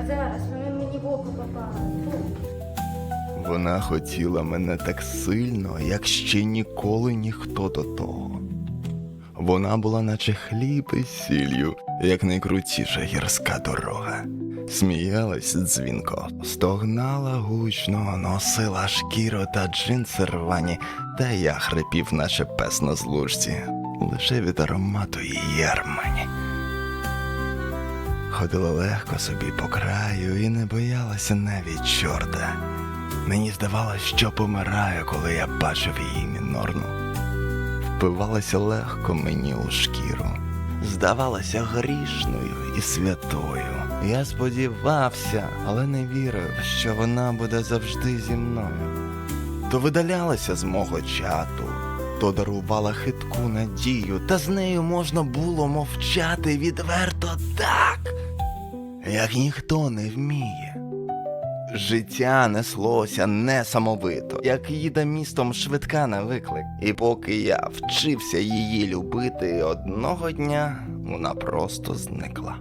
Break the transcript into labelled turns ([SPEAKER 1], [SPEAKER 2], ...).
[SPEAKER 1] А зараз вони мені в око попали. Фу.
[SPEAKER 2] Вона хотіла мене так сильно, як ще ніколи ніхто до того. Вона була наче хліб із сіллю, як найкрутіша гірська дорога. Сміялась дзвінко, стогнала гучно, носила шкіру та джинси рвані, та я хрипів, наче пес на злужці, лише від аромату її армані. Ходила легко собі по краю і не боялася навіть чорта. Мені здавалось, що помираю, коли я бачив її мінорну. Впивалася легко мені у шкіру, здавалася грішною і святою. Я сподівався, але не вірив, що вона буде завжди зі мною. То видалялася з мого чату, то дарувала хитку надію, та з нею можна було мовчати відверто так, як ніхто не вміє. Життя неслося несамовито, як їде містом швидка на виклик. І поки я вчився її любити, одного дня вона просто зникла.